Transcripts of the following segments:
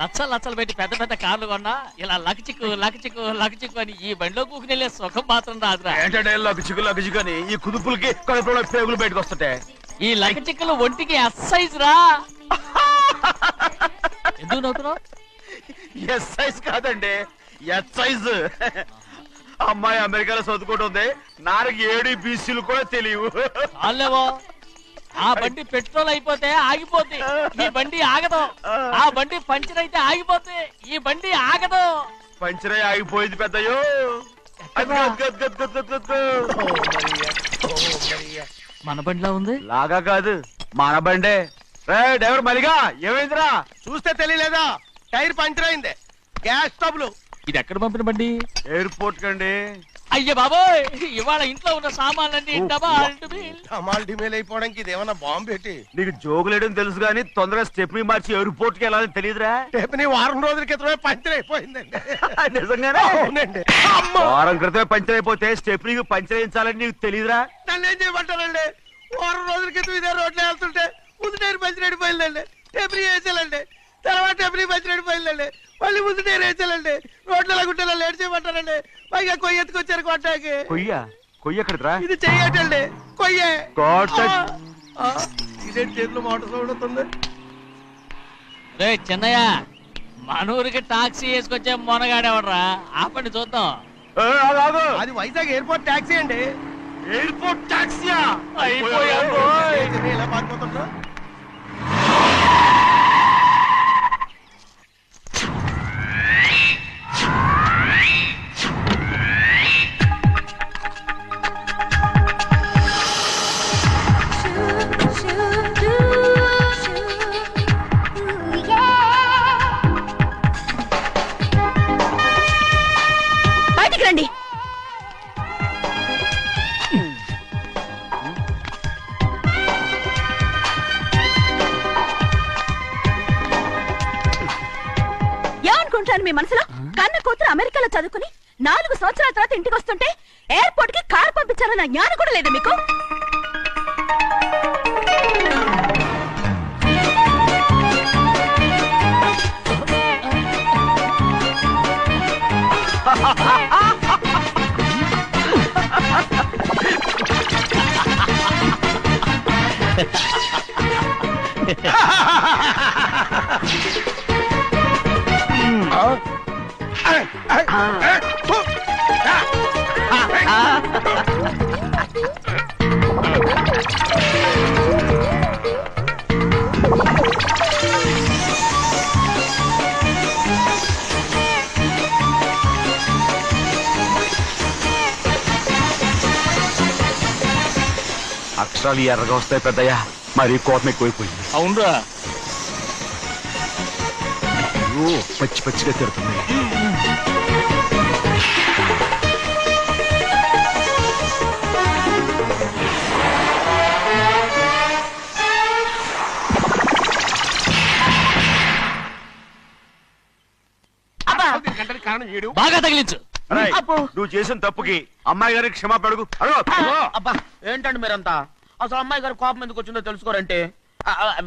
లచ్చలు లచ్చలు పెట్టి పెద్ద పెద్ద కార్లు కొన్నా ఇలా లకచిక్కు లకచిక్కు లకచిక్కు అని ఈ బండిలో కూకుని వెళ్ళే సుఖం మాత్రం రాదురా. ఏంటంటే అని ఈ కుదుపులకి కడుపులో పేగులు బయటకు వస్తుంటాయి ఈ లకచిక్కులు ఒంటికి ఎక్సైజ్ రా. ఎందుకు నవ్వుతున్నావు? ఎస్ సైజ్ కాదండి ఎస్ సైజ్ అమ్మాయి అమెరికాలో చదువుకుంటుంది నాకు ఏడు బీసీలు కూడా తెలియవు. ఆ బండి పెట్రోల్ అయిపోతే ఆగిపోద్ది. ఈ బండి ఆగదు. ఆ. బండి పంచర్ అయితే ఆగిపోద్ది. ఈ బండి ఆగదు. పంచరై ఆగిపోయింది పెద్దయ్యో. మన బండిలో ఉంది? లాగా కాదు మన బండే. రే డ్రైవర్ మలిగా ఏమైందిరా? చూస్తే తెలియలేదా? టైర్ పంచర్ అయింది. గ్యాస్ స్టవ్లు ఇది ఎక్కడ పంపిన బండి? ఎయిర్పోర్ట్ కండి. అయ్య బాబోయ్ ఇవాళ ఇంట్లో ఉన్న సామాన్లన్నీ ఓ, డబాల్ డుబిల్. టమాల్ డిమేల్ అయిపోవడానికి ఇదేమన్నా బాంబు పెట్టి? నీకు జోకులేయడం తెలుసు కానీ తొందరగా స్టెప్ని మార్చి ఎయిర్పోర్ట్కి వెళ్ళాలని తెలియదురా. టేపని వారం రోజుల క్రితమే పంచర్ అయిపోయిందండి. నిజంగానే? అవునండి. అమ్మ! వారం క్రితమే పంచర్ అయిపోతే స్టెప్నీకి పంచర్ వేయించాలని నీకు తెలియదురా? నన్ను ఏం చేయమంటారండి? వారం రోజుల క్రితం ఇదే రోడ్లో వెళ్తుంటే ముందు టైర్ పంచర్ అయిపోయిందండి. టేపని వేసేయాలండి. తర్వాత టేపని పంచర్ అయిపోయిందండి. మళ్ళీ ముందు టైర్ వేసేయాలండి రోడ్లు ఎలా గుంటే లేట్ చేయమంటారండి. పైగా కొయ్య ఎత్తుకొచ్చారు కొట్టాకి. కొయ్య? కొయ్య ఎక్కడిదిరా? ఇది చెయ్యటండి. కొయ్యే. ఇదేంటి చేతిలో మోటార్ సౌండ్ అవుతుంది రే చిన్నయ్య మన ఊరికి టాక్సీ వేసుకొచ్చే మొనగాడేవడరా? ఆపండి చూద్దాం. అది వైజాగ్ ఎయిర్పోర్ట్ ట్యాక్సీ అండి. ఎయిర్పోర్ట్ టాక్సీయా? అయిపోయాం ఇలా పారిపోతుండ్రు? లేదా మీకు? అక్షరాలు ఎర్రగా వస్తాయి పెద్దయ్యా. మరి కోపం ఎక్కువైపోయింది. అవునరా. పచ్చి పచ్చిగా తిడుతుంది ఈడు బాగా తగిలించు. అరేయ్, నువ్వు చేసిన తప్పుకి అమ్మాయి గారికి క్షమాపణ అడుగు. అడుగు, అడుగు. అబ్బా ఏంటండి మీరంతా? అసలు అమ్మాయి గారు కోపం ఎందుకు వచ్చిందో తెలుసుకోరంటే? ఆ, ఆ,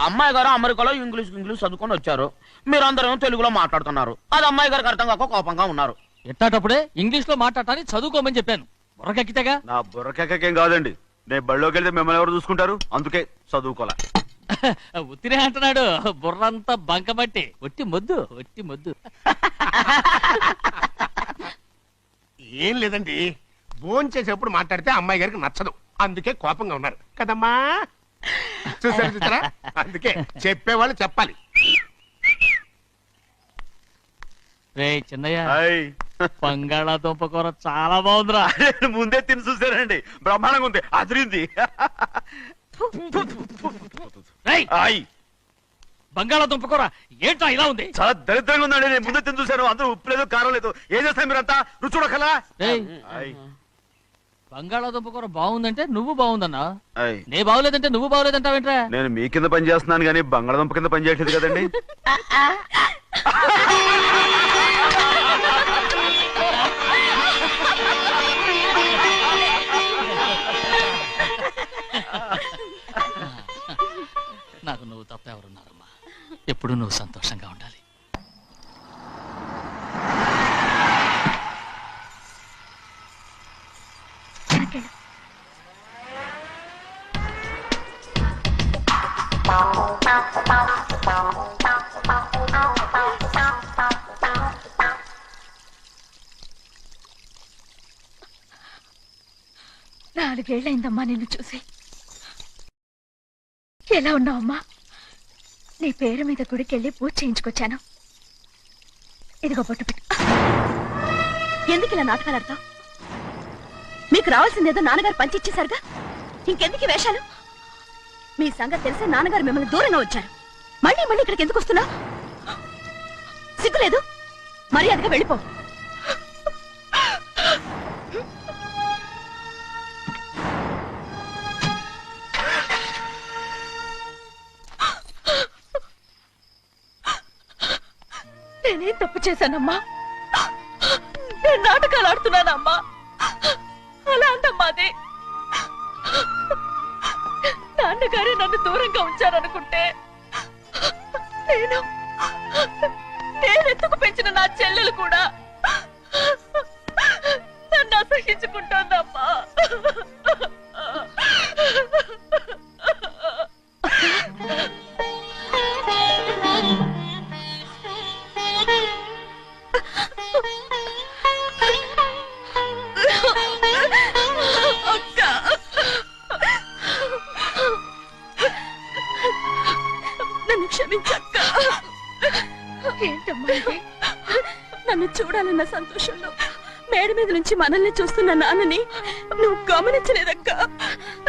అమ్మాయి గారు అమెరికాలో ఇంగ్లీష్ ఇంగ్లీష్ చదువుకొని వచ్చారు. మీరందరూ తెలుగులో మాట్లాడుతున్నారు. అది అమ్మాయి గారికి అర్థం కాక కోపంగా ఉన్నారు. ఎట్టాటప్పుడే ఇంగ్లీష్లో మాట్లాడటానికి చదువుకోమని చెప్పాను. బుర్రకెక్కితేగా? నా బుర్రకేకేం కాదండి. నేను బళ్ళోకి వెళ్తే మిమ్మల్ని ఎవరు చూసుకుంటారు? అందుకే చదువుకోలే. ఉత్తిరే అంటున్నాడు. బుర్రంతా బంకబట్టి ఒట్టి మొద్దు ఒట్టి మొద్దు. ఏం లేదండి. భోజనం చేసేప్పుడు మాట్లాడితే అమ్మాయి గారికి నచ్చదు. అందుకే కోపంగా ఉన్నారు. కదమ్మా? చూసారు చూసారా? అందుకే చెప్పేవాళ్ళు చెప్పాలి. రే చిన్నయ్య. బంగాళాదుంప కూర చాలా బాగుందిరా. ముందే తిని చూసానండి. బ్రహ్మాండంగా ఉంది. అదిరింది. రేయ్! హాయ్. బంగాళాదుంప కూర ఏంట్రా ఇలా ఉంది? చాలా దరిద్రంగా ఉందండి. నేను ముందే తిని చూశాను. అందరూ ఉప్పు లేదు కారం లేదు. ఏం చేస్తారు మీరంతా? రుచి చూడకలా రేయ్! హాయ్. బంగాళాదుంప కూర బాగుందంటే నువ్వు బాగుందన్నా. నే బాగులేదంటే నువ్వు బాగులేదంటావేంట్రా? నేను మీ కింద పని చేస్తున్నాను కానీ బంగాళదుంప కింద పని చేయట్లేదు కదండి. తప్ప ఎవరున్నారమ్మా? ఎప్పుడు నువ్వు సంతోషంగా ఉండాలి. నాలుగేళ్ళైందమ్మా నాలుగేళ్ళైందమ్మా నిన్ను చూసి. ఎలా ఉన్నావమ్మా? నీ పేరు మీద గుడికెళ్ళి పూజ చేయించుకొచ్చాను. ఇదిగో బొట్టు పెట్టు. ఎందుకు ఇలా నాటకాలు ఆడతావు? మీకు రావాల్సిందేదో నాన్నగారు పంచిచ్చేశారుగా ఇంకెందుకు వేషాలు? మీ సంగతి తెలిసే నాన్నగారు మిమ్మల్ని దూరంగా వచ్చారు. మళ్ళీ మళ్ళీ ఇక్కడికి ఎందుకు వస్తున్నా? సిగ్గులేదు? మర్యాదగా వెళ్ళిపో. తప్పు చేశానమ్మా. నేను నాటకాలు ఆడుతున్నానమ్మా. అలా అంతమ్మా అది. నాన్నగారే నన్ను దూరంగా ఉంచారనుకుంటే నేను నేనెత్తుకు పెంచిన నా చెల్లెలు కూడా? నన్ను అసహించుకుంటోందమ్మా. మీద నుంచి మనల్ని చూస్తున్న నాన్నని నువ్వు గమనించలేదక్క.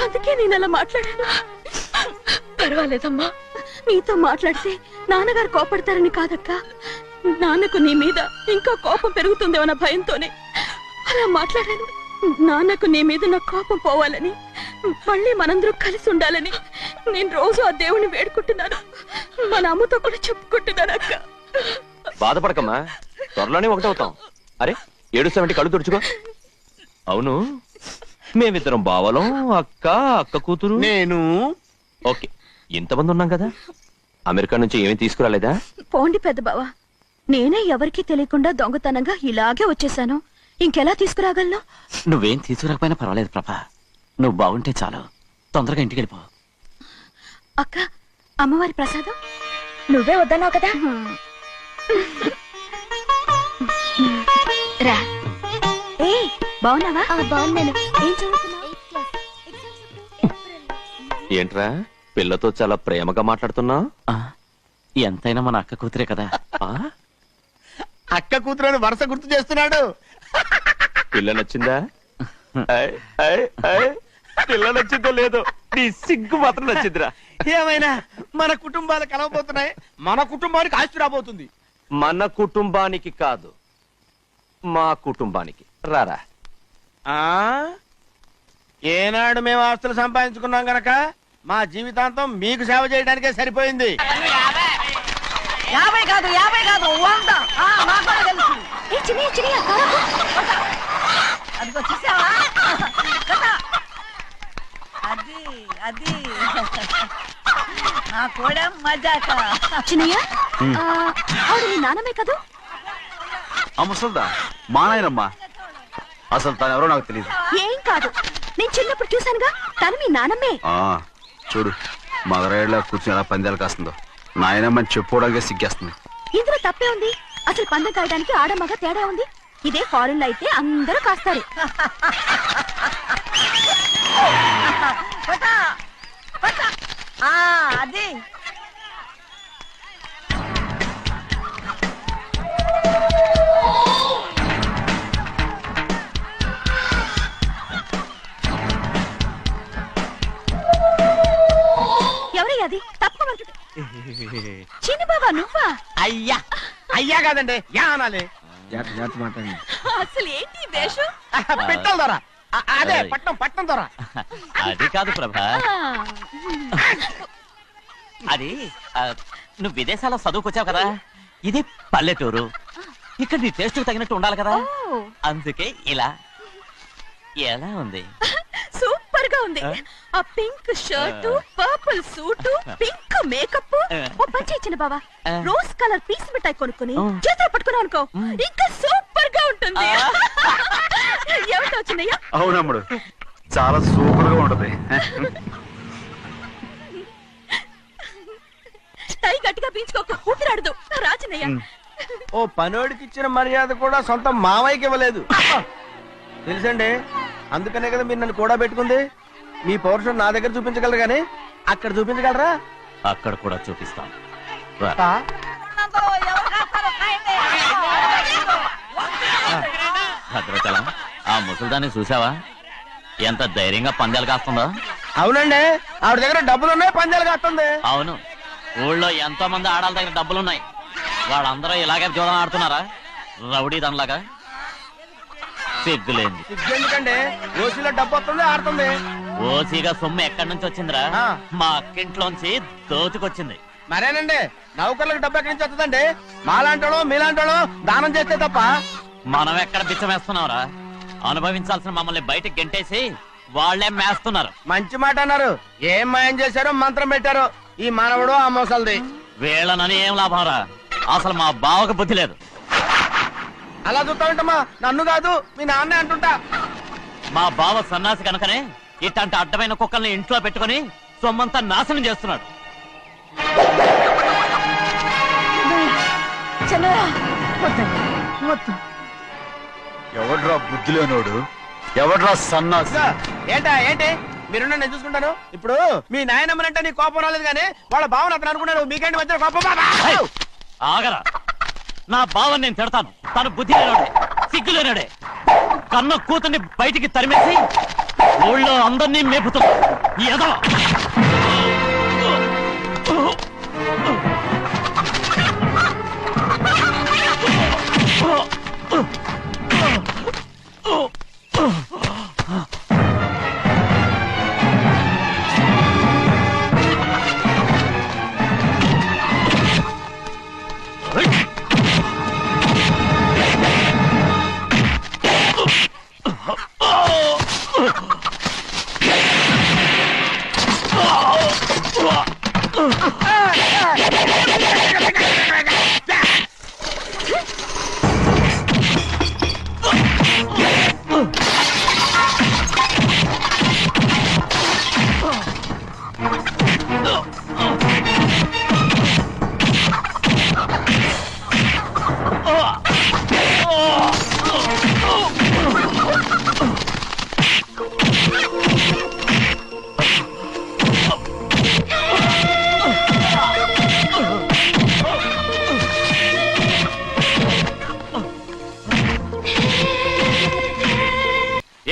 అందుకే నేను అలా మాట్లాడాను. పర్వాలేదమ్మా. నీతో మాట్లాడితే నాన్నగారు కోపడతారని కాదక్క. నాన్నకు నీ మీద ఇంకా కోపం పెరుగుతుందేమన్న భయంతోనే అలా మాట్లాడాను. నాన్నకు నీ మీద నా కోపం పోవాలని మళ్ళీ మనందరూ కలిసి ఉండాలని నేను రోజు ఆ దేవుని వేడుకుంటున్నాను. మన అమ్మతో కూడా చెప్పుకుంటున్నాను అక్క. బాధపడకమ్మా. త్వరలోనే ఒకటవుతాం. అరే ఏడుస్తామంటే కళ్ళు తుడుచుకో. అవును. మేమిద్దరం బావలం అక్క అక్క కూతురు. నేను. ఓకే. ఇంతమంది ఉన్నాం కదా. అమెరికా నుంచి ఏమీ తీసుకురాలేదా? పోండి పెద్ద బావా. నేనే ఎవరికీ తెలియకుండా దొంగతనంగా ఇలాగే వచ్చేసాను. ఇంకెలా తీసుకురాగలను? నువ్వేం తీసుకురాకపోయినా పర్వాలేదు ప్రభా. నువ్వు బాగుంటే చాలు. తొందరగా ఇంటికి వెళ్ళిపో. అక్క అమ్మవారి ప్రసాదం? నువ్వే వద్దన్నావు కదా. రా. ఏ బాగున్నావా? బాగున్నాను. ఏం చదువుతున్నావు? ఏంట్రా? పిల్లతో చాలా ప్రేమగా మాట్లాడుతున్నావు? ఆ, ఎంతైనా మన అక్క కూతురే కదా. అక్క కూతురు వరుస గుర్తు చేస్తున్నాడు. పిల్ల నచ్చిందా? ఐ, ఐ, ఐ. పిల్ల నచ్చిందో లేదో నీ సిగ్గు మాత్రం నచ్చిందిరా. ఏమైనా? మన కుటుంబాలు కలవబోతున్నాయి. మన కుటుంబానికి ఆస్తి రాబోతుంది. మన కుటుంబానికి కాదు మా కుటుంబానికి. రారా. ఆ? ఏనాడు మేము ఆస్తులు సంపాదించుకున్నాం గనక మా జీవితాంతం మీకు సేవ చేయడానికే సరిపోయింది. యాభై కాదు యాభై కాదు వంద. ఆ, నాకు కూడా తెలుసు. ఏ చిన్నయ్య చిన్నయ్య కారపు. అదిగో చూసావా? కదా? అది అది. నా కూడా మజాక. చిన్నయ్య ఆ, ఆవిడ నీ నాన్నమే కదూ? ఆ ముసల్దా? మా నాయనమ్మా అసలు తను ఎవరో నాకు తెలియదు ఏం కాదు. నేను చిన్నప్పుడు చూశానుగా తను మీ నాన్నమ్మే ఆ చూడు మగరాయిలో కూర్చుని ఎలా పందాలు కాస్తుందో. నాయనమ్మని చెప్పుకోవడానికి సిగ్గేస్తుంది. ఇందులో తప్పే ఉంది. అసలు పందెం కాయడానికి ఆడమగ తేడా ఉంది. ఇదే ఫారెన్లో అయితే అందరూ కాస్తారు. అది. చిన్ని బాబా నువ్వా? అయ్యా అయ్యా కాదండి యా అనాలి. అసలు ఏంటి ఈ వేషం? పెట్టాలి దొర అదే ఏయ్. పట్నం పట్నం దొర అది కాదు ప్రభా. అది ఆ, నువ్వు విదేశాల్లో చదువుకొచ్చావు కదా? ఇది పల్లెటూరు. ఇక్కడ నీ టేస్ట్ తగినట్టు ఉండాలి కదా? ఓ, అందుకే ఇలా ఎలా ఉంది? సూపర్గా ఉంది. ఆ? Pink shirt purple suit pink makeup ఓ పని ఇచ్చిన బావా. రోజ్ కలర్ పీస్ మిఠాయి కొనుక్కుని చేతిలో పట్టుకున్నావు అనుకో ఇంకా సూపర్గా ఉంటుంది ఎవరితో వచ్చిందయ్యా అవునమ్ముడు. చాలా సూపర్గా ఉంటది. టై గట్టిగా పీంచుకోకు ఊపిరాడదు. రాజనయ్య ఓ పనోడికి ఇచ్చిన మర్యాద కూడా సొంత మావయ్యకి ఇవ్వలేదు. తెలుసండి? అందుకనే కదా మీరు నన్ను కూడా పెట్టుకుంది. మీ పౌరుషం నా దగ్గర చూపించగలరు కానీ అక్కడ చూపించగలరా? అక్కడ కూడా చూపిస్తాం. భద్రాచలం ఆ ముసలిదాన్ని చూసావా ఎంత ధైర్యంగా పందాలు కాస్తుందో. అవునండి. ఆవిడ దగ్గర డబ్బులు ఉన్నాయి పందాలు కాస్తుంది. అవును. ఊళ్ళో ఎంతో మంది ఆడాళ్ళ దగ్గర డబ్బులున్నాయి. వాళ్ళందరూ ఇలాగే జోదం ఆడుతున్నారా రౌడీ దానిలాగా సిగ్గులేంది. ఎందుకండి ఓసీలో డబ్బు వస్తుంది ఆడుతుంది. ఓసీగా సొమ్ము ఎక్కడి నుంచి వచ్చిందిరా? ఆ. మా అక్కింట్లోంచి దోచుకొచ్చింది. మరేనండి? నౌకర్లకు డబ్బు ఎక్కడి నుంచి వస్తుందండి? మాలాంటోళ్ళు మీలాంటోళ్ళు దానం చేస్తే తప్ప. మనం ఎక్కడ బిచ్చమేస్తున్నావురా అనుభవించాల్సిన మమ్మల్ని బయటకు గెంటేసి వాళ్ళే మేస్తున్నారు. మంచి మాట అన్నారు. ఏం మాయం చేశారో మంత్రం పెట్టారో. ఈ మానవుడు ఆ మోసల్ది. వీళ్ళనని ఏం లాభం రా అసలు మా బావకు బుద్ధి లేదు. అలా చూస్తామంటమ్మా నన్ను కాదు మీ నాన్నే అంటుంటా. మా బావ సన్నాసి కనుకనే ఇట్లాంటి అడ్డమైన కుక్కల్ని ఇంట్లో పెట్టుకొని సొమ్మంతా నాశనం చేస్తున్నాడు. ఎవడ్రా బుద్ధి లేనోడు ఎవడ్రా సన్నాసి? ఏంటా ఏంటి? మీరు నేను చూసుకుంటాను. ఇప్పుడు మీ నాయనమ్మనంటే నీ కోపం రాలేదు కానీ వాళ్ళ భావన అతను అనుకున్నాడు. మీకేంటి మధ్య కోపం? బాబా ఆగరా. నా బావని నేను తిడతాను. తను బుద్ధి లేనాడే సిగ్గు లేనాడే కన్న కూతుర్ని బయటికి తరిమేసి ఊళ్ళో అందరినీ మేపుతున్నా ఈ ఎదవ.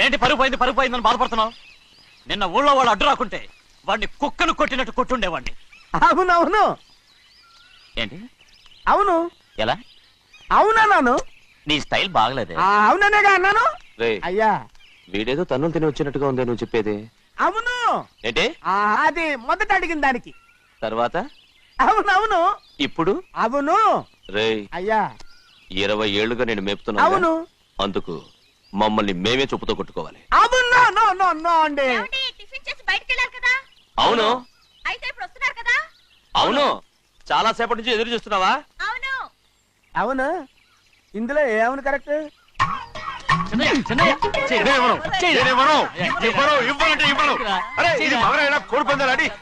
ఏంటి పరుగు పోయింది పరుగు పోయిందని బాధపడుతున్నావు? నిన్న ఊళ్ళో వాళ్ళు అడ్డు రాకుంటే వాడిని కుక్కను కొట్టినట్టు కొట్టుండేవాడిని. అవును అవును. ఏంటి? అవును. ఎలా? అవునన్నాను నీ స్టైల్ బాగలేదే. ఆ, అవుననేగా అన్నాను? అయ్యా. వీడేదో తన్నులు తిని వచ్చినట్టుగా ఉంది నువ్వు చెప్పేది. అవును. ఏంటి? ఆ, అది మొదట అడిగిన దానికి. తర్వాత? అవును అవును. ఇప్పుడు? అవును. రే అయ్యా. ఇరవై ఏళ్ళుగా నేను మేపుతున్నా అవును. అందుకు. మమ్మల్ని మేమే చెప్పుతో కొట్టుకోవాలి. అవును నో నో నో నో అండి. టిఫిన్ చేసి బయటకు వెళ్ళారు కదా? అవును. అయితే ఇప్పుడు వస్తున్నారు కదా? అవును. చాలా సేపటి నుంచి ఎదురు చూస్తున్నావా? అవును. అవును. ఇందులో ఏమవును కరెక్ట్?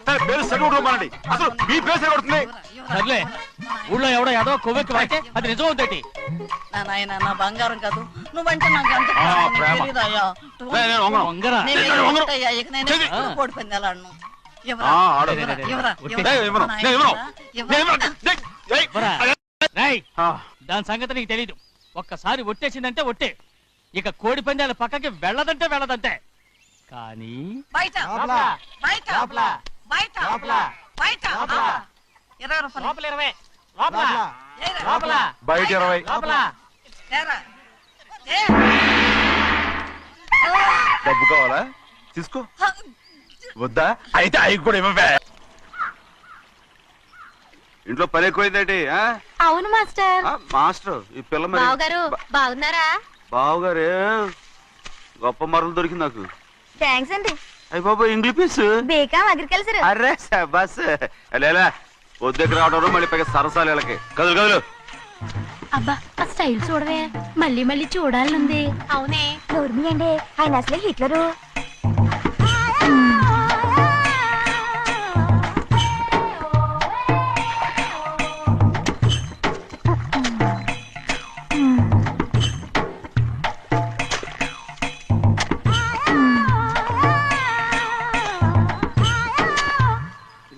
తన పేరు అసలు మీ పేరు సరిగొడుతుంది సర్లే. ఊళ్ళో ఎవడో ఏదో కొవ్వెక్కి వాడితే అది నిజం అవుతాయి నా నాయన నా బంగారం కాదు. నువ్వంటే నాకు నేను కోడి ఆ, దాని సంగతి నీకు తెలీదు. ఒక్కసారి ఒట్టేసిందంటే ఒట్టే. ఇక కోడి పందాల పక్కకి వెళ్ళదంటే వెళ్ళదంటే కానీ బయట. బయట. బయట. బయట. ఆ. ఇరవై రూపాయలు. లోపల ఇరవై. లోపల. ఏరా. లోపల. బయట. ఇరవై. లోపల. ఏరా. ఏ. డబ్బు కావాలా? తీసుకో. వద్దా? అయితే అవి కూడా ఇవ్వవే. ఇంట్లో పని ఎక్కువైందేంటి ఆ? అవును మాస్టర్. ఆ, మాస్టర్ ఈ పిల్ల మరి బావగారు బాగున్నారా? బావగారే గొప్ప మరలు దొరికింది నాకు. థ్యాంక్స్ అండి. అయ్య బాబు ఇంగ్లీష్ బేకాం అగ్రికల్చర్. అరే బస్ లేలా వద్దకు రావడం మళ్ళీ పైగా సరసాలు వీళ్ళకి. కదులు కదులు. అబ్బా ఆ స్టైల్ చూడవే. మళ్ళీ మళ్ళీ చూడాలనుంది. అవునే. నోర్మి అండి. ఆయన అసలే హిట్లరు.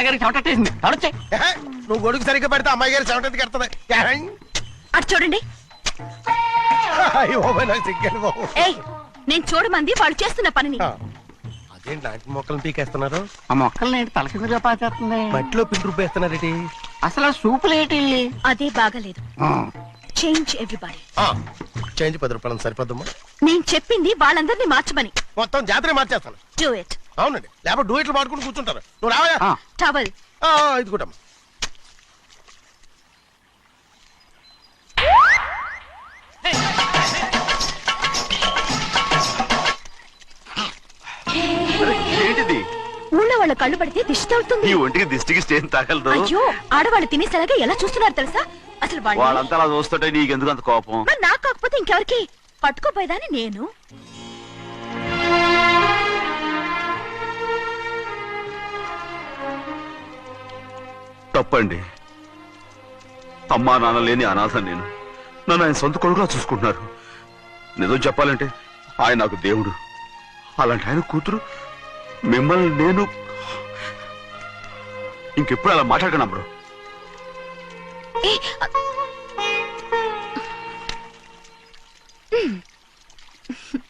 అమ్మాయి గారికి చెమటట్టేసింది తడొచ్చే నువ్వు గొడుగు సరిగ్గా పెడితే అమ్మాయి గారి సెవెంటీ కడుతుంది అటు చూడండి. ఏయ్ నేను చూడమంది వాళ్ళు చేస్తున్న పనిని. ఆ, అదేంటి లాంటి మొక్కలను పీకేస్తున్నారు? ఆ మొక్కల్ని ఏంటి తల కిందగా పాచేస్తుంది? మట్టిలో పిండి రుబ్బేస్తున్నారేటి అసలు ఆ సూపులేటి అదే బాగలేదు. చేంజ్ ఎవ్రీబడి ఆ, చేంజ్ పది రూపాయలు సరిపోద్దమ్మా. నేను చెప్పింది వాళ్ళందరినీ మార్చమని. మొత్తం జాతర మార్చేస్తాను. డూ ఇట్ అవునండి. లేకపోతే డూయిట్లు పాడుకుని కూర్చుంటారు. నువ్వు రావయా ఆ. టవల్ ఆ, ఇది కూడా ఏంటిది? ఊళ్ళో వాళ్ళ కళ్ళు పడితే దిష్టి తగులుతుంది. ఈ ఒంటికి దిష్టికి స్టేన్ అయ్యో ఆడవాళ్ళు తినేసేలాగా ఎలా చూస్తున్నారు తెలుసా? అసలు వాళ్ళు వాళ్ళంతా అలా చూస్తుంటే నీకెందుకు అంత కోపం? మరి నాకు కాకపోతే ఇంకెవరికి? పట్టుకోపోయేదాన్ని నేను. తప్పండి. అమ్మా నాన్న లేని అనాథ నేను. నన్ను ఆయన సొంత కొడుకులా చూసుకుంటున్నారు. నిజం చెప్పాలంటే ఆయన నాకు దేవుడు. అలాంటి ఆయన కూతురు మిమ్మల్ని నేను ఇంకెప్పుడు అలా మాట్లాడకండి బ్రో? Hmm.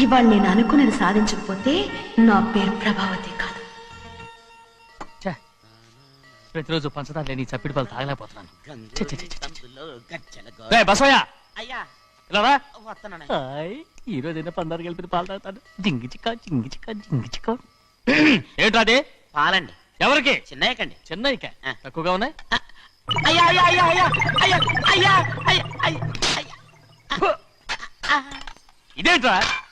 ఇవాళ నేను అనుకున్నది సాధించకపోతే నా పేరు ప్రభావతి కాదు. ప్రతిరోజు పంచదార లేని చప్పిడి పాలు తాగలేకపోతున్నాను. ఈ రోజు ఏదో పందారు కలిపి పాలు తాగుతాను. జింగి చిక్క జింగి చిక్క జింగి చిక్క. పాలండి. ఎవరికి? చెన్నైకండి చెన్నైక. తక్కువగా ఉన్నాయి? అయ్యా అయ్యా అయ్యా అయ్యా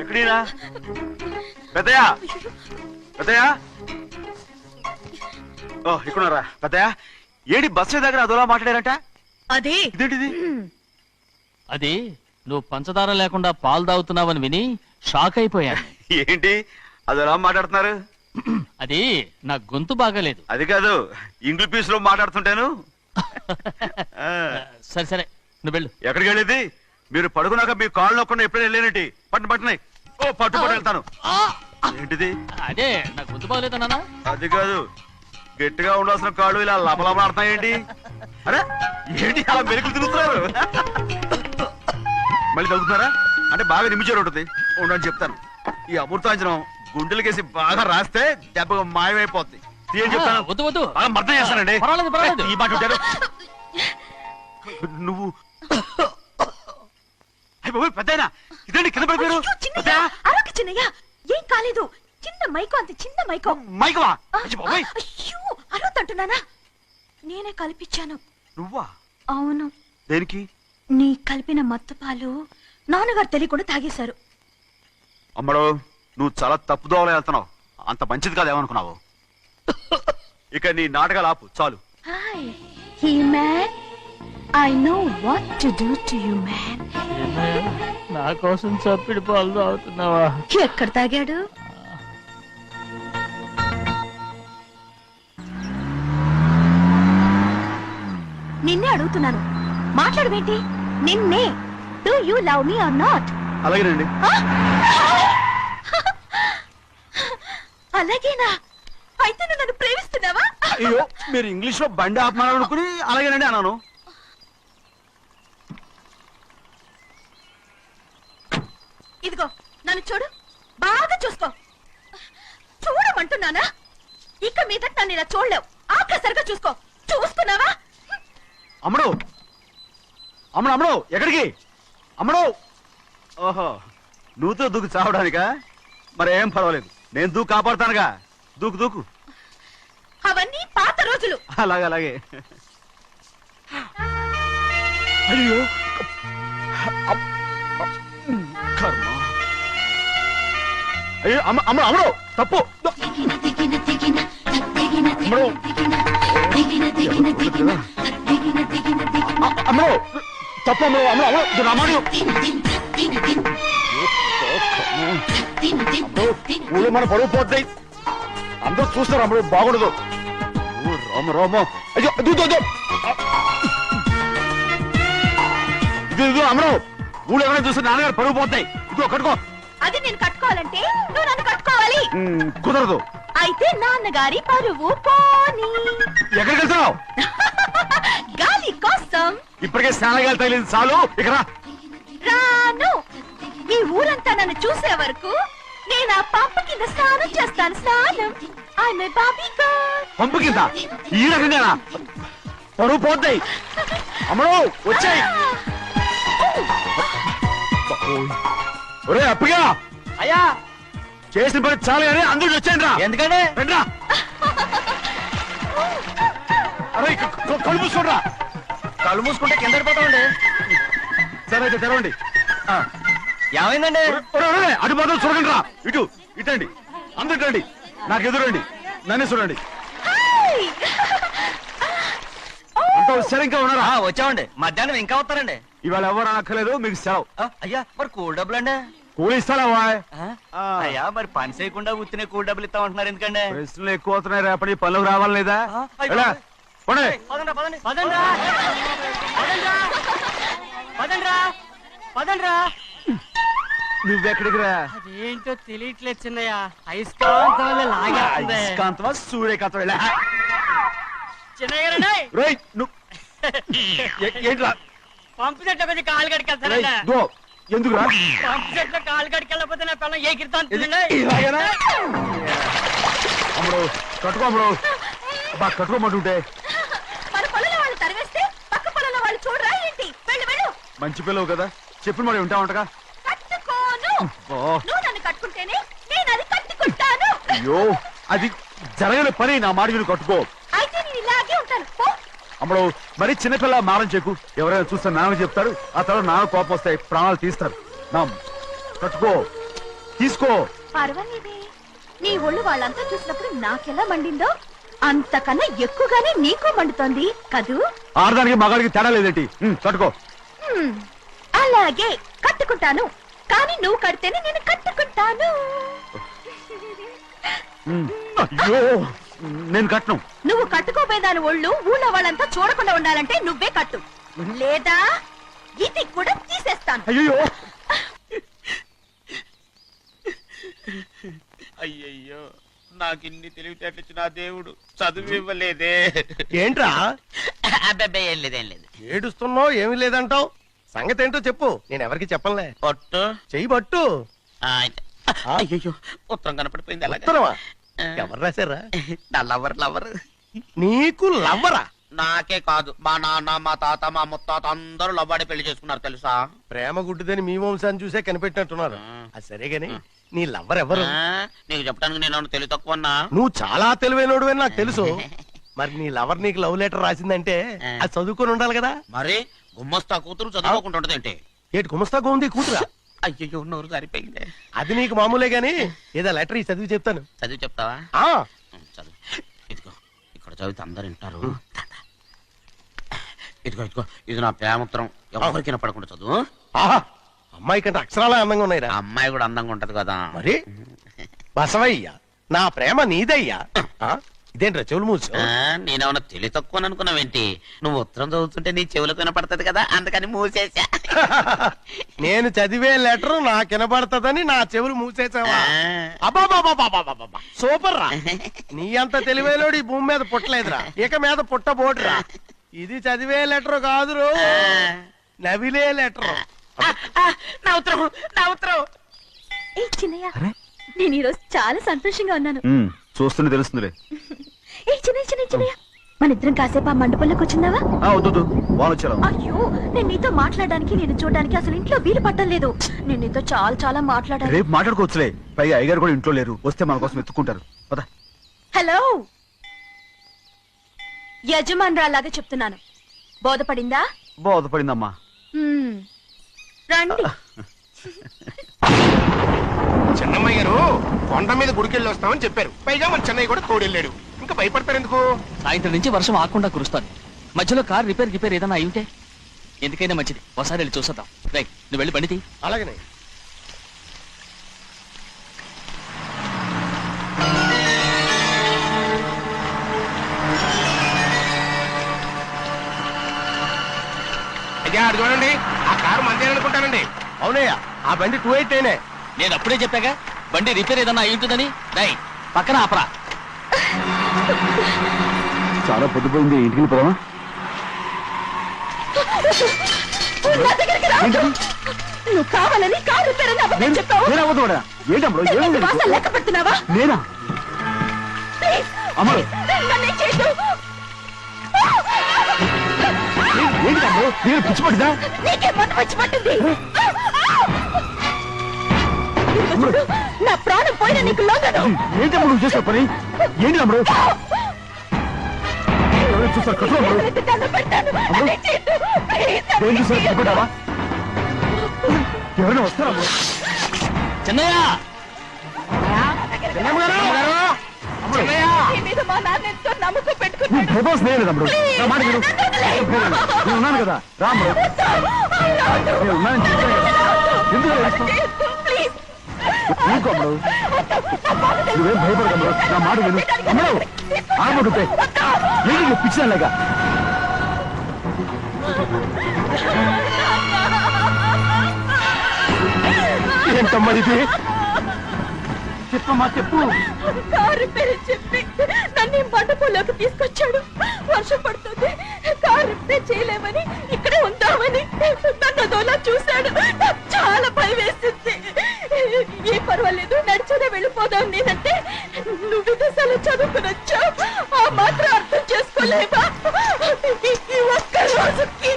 ఎక్కడీరా పెద్దయా పెద్దయా ఓ ఇక్కడున్నారా? పెద్దయా ఏడి బస్సు దగ్గర అదోలా మాట్లాడారట? అదే. ఇదేంటిది? అది నువ్వు పంచదార లేకుండా పాలు తాగుతున్నావని విని షాక్ అయిపోయాను. ఏంటి? అదోలా మాట్లాడుతున్నారు? అది నా గొంతు బాగాలేదు. అది కాదు ఇంగ్లీష్లో మాట్లాడుతుంటాను. ఆ, సరే సరే నువ్వు వెళ్ళు. ఎక్కడికి వెళ్ళేది? మీరు పడుకున్నాక మీ కాళ్ళు నొక్కకుండా ఎప్పుడైనా వెళ్ళేనంటి పట్టు పట్టునాయి ఓ పట్టు పట్టు వెళ్తాను. ఏంటిది? అదే నా గొంతు బాగలేదు నాన్న. అది కాదు. గట్టిగా ఉండాల్సిన కాళ్ళు ఇలా లపలపలాడుతున్నాయేంటి అరే ఏంటి అలా మెరుకులు తిరుగుతున్నారు? మళ్ళీ తగ్గుతున్నారా? అంటే బాగా నిమిషాలు ఉంటుంది. ఉండని చెప్తాను. ఈ అమృతాంజనం గుండెలకేసి బాగా రాస్తే దెబ్బగా మాయమైపోద్ది. తీయని చెప్తాను. వద్దు వద్దు. బాగా మర్దం చేస్తానండి. పర్వాలేదు, పర్వాలేదు. ఈ మాట ఉంటారు నువ్వు అయ్య బాబోయ్, పెద్దాయనా. ఇదండి కింద పడిపోయారు? అయ్యో, చిన్నయ్య, పెద్దయ్య, అరవకు చిన్నయ్య. ఏం కాలేదు. చిన్న మైకో అంత చిన్న మైకో. మైకవా? ఆ, అయ్య బాబోయ్, అయ్యో అరవద్దంటున్నానా నేనే కల్పించాను. నువ్వా? అవును. దేనికి? నీ కలిపిన మత్తు పాలు నాన్నగారు తెలియకుండా తాగేశారు. అమ్మడు నువ్వు చాలా తప్పుదోవలో వెళ్తున్నావు. అంత మంచిది కాదు ఏమనుకున్నావు? ఇక నీ నాటకాలు ఆపు చాలు. Hi he man I know what to do to you man నా కోసం చప్పిడి పాలు తాగుతున్నావా? ఎక్కడ తాగాడు? నిన్నే అడుగుతున్నాను. మాట్లాడవేంటి? నిన్నే. Do you love me or not అలాగేనండి. అలాగేనా? అయితే నువ్వు నన్ను ప్రేమిస్తున్నావా? అయ్యో మీరు ఇంగ్లీష్లో బండి ఆపమాలనుకుని అలాగేనండి అన్నాను. ఇదిగో నన్ను చూడు. బాగా చూసుకో. చూడమంటున్నానా? ఇక మీద నన్ను ఇలా చూడలేవు. ఆఖసరిగా చూసుకో. చూసుకున్నావా? అమ్మడు. అమ్మడు అమ్మడు ఎక్కడికి? అమ్మడు. ఓహో నువ్వుతో దూకు చావడానికా? మరి ఏం పర్వాలేదు. నేను దూకు కాపాడుతానుగా. దూకు దూకు. అవన్నీ పాత రోజులు. అలాగే అలాగే. అయ్యో కర్మ. అయ్యో అమ్మ అమ్మ అమ్మడు తప్పు. అమ్మడు. అమ్మడు తప్పు అమ్మడు అమ్మడు అమ్మడు ఇది ఊళ్ళో మన పరువు పోతాయి అందరూ చూస్తారు అమ్మడు బాగుండదు. రామ రామ. అయ్యో ఇదో ఇదో, ఇది అమ్మడు. ఊళ్ళో ఎవరైనా చూస్తే నాన్నగారు పరువు పోతాయి ఇదో కట్టుకో. అది నేను కట్టుకోవాలంటే నువ్వు నన్ను కట్టుకోవాలి. కుదరదు. అయితే నాన్నగారి పరువు పోనీ. ఎక్కడికి వెళ్తున్నావు గాలి కోసం. ఇప్పటికే స్నానగాలు తగిలింది చాలు. ఇక్కడ రా. రాను. ఈ ఊరంతా నన్ను చూసే వరకు నేను ఆ పంప కింద స్నానం చేస్తాను స్నానం. I my Bobby girl pump కింద? ఈ రకంగా పరువు పోతాయి. అమ్మడు వచ్చాయి. ఒరే అప్పగా! అయ్యా! చేసిన పని చాలు కానీ అందరూ వచ్చాను రా ఎందుకంటే రండి. అరే కళ్ళు మూసుకోండి కళ్ళు మూసుకుంటే కింద పడిపోతామండి. సరే అయితే తెరవండి. ఆ. ఏమైందండి? అటు మాత్రం చూడకండి రా ఇటు ఇటండి అందరు రండి. నాకు ఎదురండి నన్నే చూడండి. అంత సరే ఇంకా ఉన్నారా వచ్చామండి. మధ్యాహ్నం ఇంకా వస్తారండి. ఇవాళ ఎవరు అనక్కర్లేదు మీకు సెలవు. అయ్యా మరి కూల్ డబ్బులు అండి? కూలి ఇస్తారా వాయ్. అయ్యా మరి పని చేయకుండా ఉత్తినే కూల్ డబ్బులు ఇస్తామంటున్నారు ఎందుకండి? ప్రశ్నలు ఎక్కువ అవుతున్నాయి రేపటి పనులకు రావాలి లేదా? నువ్వెక్కడికి రా అదేంటో తెలియట్లేదు చిన్నయ్య. అయస్కాంతం వల్ల అయస్కాంతమా సూర్యకాంతం? చిన్నయ్య నువ్వు. ఏంట్రా? పంపు చెట్లు కొంచెం కాలు కడికెళ్తానండి పంపు చెట్లు కాలు కడికెళ్ళకపోతే నా పిల్లలు ఏ కిర్తాను అమ్మడు కట్టుకో అమ్మడు. బా కట్టుకోమంటుంటే. మన పొలంలో వాళ్ళు తరివేస్తే పక్క పొలంలో వాళ్ళు చూడరా ఏంటి? వెళ్ళు వెళ్ళు. మంచి పిల్లవు కదా. చెప్పిన మరి ఉంటా ఉంటగా కట్టుకోను. ఓ నువ్వు నన్ను కట్టుకుంటేనే నేను అది కట్టుకుంటాను. అయ్యో అది జరగని పని నా మాట విని కట్టుకో అయితే నేను ఇలాగే ఉంటాను పో అమ్మడు మరి చిన్నపిల్ల మారం చెక్కు ఎవరైనా చూస్తే నాన్న చెప్తారు ఆ తర్వాత నాన్న కోపం వస్తాయి ప్రాణాలు తీస్తారు. నా కట్టుకో తీసుకో. పర్వాలేదే. నీ ఒళ్ళు వాళ్ళంతా చూసినప్పుడు నాకెలా మండిందో అంతకన్నా ఎక్కువగానే నీకు మండుతోంది కదూ? ఆడదానికి మగాడికి తేడా లేదేంటి? కట్టుకో అలాగే కట్టుకుంటాను. కానీ నువ్వు కడితేనే నేను కట్టుకుంటాను. అయ్యో. నేను కట్టను. నువ్వు కట్టుకోపోయేదాని ఒళ్ళు ఊళ్ళో వాళ్ళంతా చూడకుండా ఉండాలంటే నువ్వే కట్టు. లేదా ఇది కూడా తీసేస్తాను. అయ్యో అయ్యయ్యో నాకు ఇన్ని తెలివితేటలు నా దేవుడు చదువు ఇవ్వలేదే. ఏంట్రా? అబ్బాయి ఏం లేదు లేదు. ఏడుస్తున్నావు ఏమీ లేదంటావు? సంగతి ఏంటో చెప్పు. నేను ఎవరికి చెప్పనులే. పట్టు చెయ్యి పట్టు. అయ్యయ్యో ఉత్తరం కనపడిపోయింది అలాగే. ఉత్తరమా? ఎవరు రాశారా? నా లవర్ లవర్. నీకు లవ్వరా నాకే కాదు. మా నాన్న మా తాత మా ముత్తాత అందరూ లవ్వాడి పెళ్ళి చేసుకున్నారు తెలుసా? ప్రేమ గుడ్డిదని మీ వంశాన్ని చూసే కనిపెట్టినట్టున్నారు. అది సరే గాని నీ లవ్వర్ ఎవరు? ఆ, నీకు చెప్పడానికి నేను తెలివి తక్కువన్నా నువ్వు చాలా తెలివైనడు అని నాకు తెలుసు. మరి నీ లవర్ నీకు లవ్ లెటర్ రాసిందంటే అది చదువుకొని ఉండాలి కదా? మరి గుమ్మస్తా కూతురు చదువుకుంటూ ఉంటది ఏంటి ఏటి గుమస్తాగా ఉంది కూతురా? అయ్యో నోరు సరిపోయింది అది నీకు మామూలే గాని ఏదో లెటర్ ఈ చదివి చెప్తాను. చదివి చెప్తావా? ఆ. చదువు. ఇదిగో ఇక్కడ చదివితే అందరు వింటారు. ఇదిగో ఇదిగో ఇది నా ప్రేమత్రం ఎవరికి వినపడకుండా చదువు ఆహా అమ్మాయి కంటే అక్షరాలే అందంగా ఉన్నాయిరా. ఆ అమ్మాయి కూడా అందంగా ఉంటది కదా. మరి? బసవయ్య నా ప్రేమ నీదయ్యా? ఆ? ఇదేంట్రా చెవులు మూసు? ఆ, నేనేమన్నా తెలివి తక్కువ అనుకున్నావేంటి నువ్వు ఉత్తరం చదువుతుంటే నీ చెవులకు వినపడుతుంది కదా అందుకని మూసేసా నేను చదివే లెటర్ నాకు వినబడతదని నా చెవులు మూసేసావా. అబాబాబాబాబాబాబా. సూపర్ రా నీ అంత తెలివేలోడు ఈ భూమి మీద పుట్టలేదురా. ఇక మీద పుట్టబోటురా. ఇది చదివే లెటర్ కాదురు. నవిలే లెటర్. నా ఉత్తరం నా ఉత్తరం. నేను ఈరోజు చాలా సంతోషంగా ఉన్నాను. ఉమ్, చూస్తూనే తెలుస్తుందిలే. ఏ చిన్నయ్య చిన్నయ్య చిన్నయ్య. మన ఇద్దరం కాసేపు ఆ మండపంలోకి వచ్చిందావా ఆ, వద్దు. వాళ్ళు వచ్చారు అయ్యో నేను నీతో మాట్లాడడానికి నేను చూడడానికి అసలు ఇంట్లో వీలు పట్టలేదు నేను నీతో చాలా చాలా మాట్లాడాలి రేపు మాట్లాడుకోవచ్చులే. పైగా అయ్యగారు కూడా ఇంట్లో లేరు. వస్తే మన కోసం ఎత్తుకుంటారు పద. హలో! యజమానురాలాగా చెప్తున్నాను. బోధపడిందా? బోధపడిందమ్మా. మ్మ్. రండి. చెన్నమ్మాయి గారు కొండ మీద గుడికెళ్ళి వస్తామని చెప్పారు. పైగా మన చెన్నయ్య కూడా తోడెళ్ళాడు. ఇంకా భయపడతారు ఎందుకు? సాయంత్రం నుంచి వర్షం ఆకుండా కురుస్తాను మధ్యలో కార్ రిపేర్ రిపేర్ ఏదైనా అయి ఉంటే? ఎందుకైనా మంచిది. ఒకసారి వెళ్ళి చూసేద్దాం. రైట్ నువ్వు వెళ్ళి బండి తీ. అలాగనే. అది చూడండి ఆ కారు మందే అనుకుంటానండి అవునయ్యా. ఆ బండి టూ ఎయిట్ అయినే నేను అప్పుడే చెప్పాగా బండి రిపేర్ ఏదైనా అయి ఉంటుందని? రైట్ పక్కన ఆపరా. చాలా పొద్దుపోయింది ఇంటికి పోదామా? నా దగ్గరికి రా. నువ్వు కావాలని కారు రిపేర్ అని అబద్ధం చెప్పావు. ఏంటప్పుడు వాసన? లెక్క పెడుతున్నావా నేనా? ప్లీజ్, అమలు నన్నేం చేయొద్దు. ఏంటి తమ్ముడు నేను పిచ్చి పట్టిదా నీకే మంట వచ్చి పట్టింది. నా ప్రాణం పోయిన నీకు లొంగను ఏంటి అమ్ముడు నువ్వు చేసే పని? ఏంటి అమ్ముడు చేయొద్దు. ప్లీజ్, ఏం చూసారు. భయపడ్డావా ఎవరైనా వస్తారా? చిన్నయ్య! నా మాట నేను ఉన్నాను కదా. రా. అమ్ముడు నేను ఉన్నానని చెప్పాను కదా. ఎందుకు ఊరుకో అమ్మడు నువ్వేం భయపడదు అమ్ముడు నా మాట విను. అమ్మడు ఆడబడుతే ఏంటి పిచ్చిదానిలాగా. ఏంటమ్మా ఇది? చెప్పమ్మా చెప్పు. కారు పేరు చెప్పి నన్ను ఈ తీసుకొచ్చాడు. వర్షం పడుతుంది. కారు రిపేర్ చేయలేమని ఇక్కడే ఉందామని నన్ను దోలా చూశాడు. చాలా భయం వేసింది. ఏ పర్వాలేదు నడిచేదే వెళ్ళిపోదాం నేనంటే నువ్వు విదేశాలు చదువుకుని వచ్చావు. ఆ మాత్రం అర్థం చేసుకోలేవా? ఈ- ఈ ఒక్క రోజుకి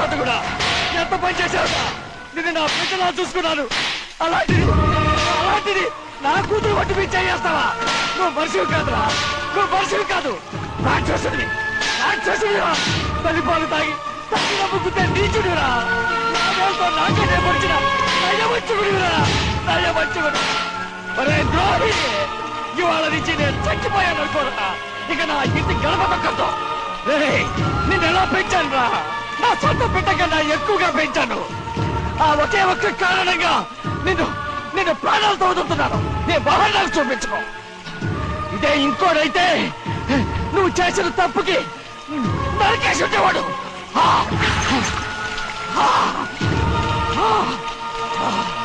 అన్ని కూడా ఎంత పని చేశావు నిన్ను నా బిడ్డలా చూసుకున్నాను. అలాంటిది అలాంటిది నా కూతురు వడ్డీ మీద చేస్తావా నువ్వు మనిషివి కాదురా. నువ్వు మనిషివి కాదు. రాక్షసుడివి. రాక్షసుడిరా. తల్లి పాలు తాగి తల్లి నమ్ముకుంటే నీచుడిరా. నాదేంతో నాకే నేర్పరిచిన నయవంచుకుడిరా నయవంచుకుడు ఒరే ద్రోహి ఇవాళ నుంచి నేను చచ్చిపోయాను అనుకోరా ఇక నా ఇంటి గడప తొక్కద్దు. రేయ్, నిన్ను ఎలా పెంచాను రా నా సొంత బిడ్డ కన్నా ఎక్కువగా పెంచాను. ఆ ఒకే ఒక్క కారణంగా నిన్ను నిన్ను ప్రాణాలతో వదులుతున్నాను. నీ వాహనాలు చూపించుకో. ఇదే ఇంకోడైతే నువ్వు చేసిన తప్పుకి నరికేసి ఉండేవాడు. ఆ ఆ ఆ.